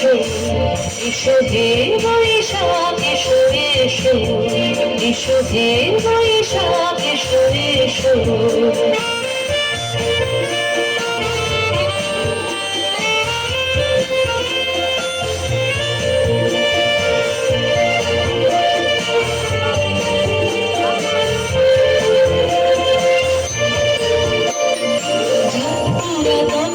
এসো এসো হে বৈশাখ এসো এসো এসো। হে পুরাতন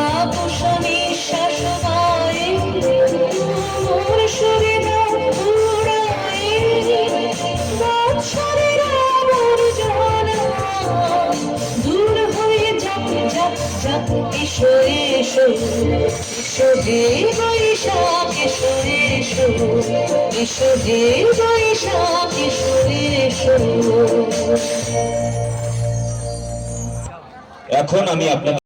যাক এসো এসো এসো হে বৈশাখ এসো এসো এসো এসো এখন আমি আপনাদের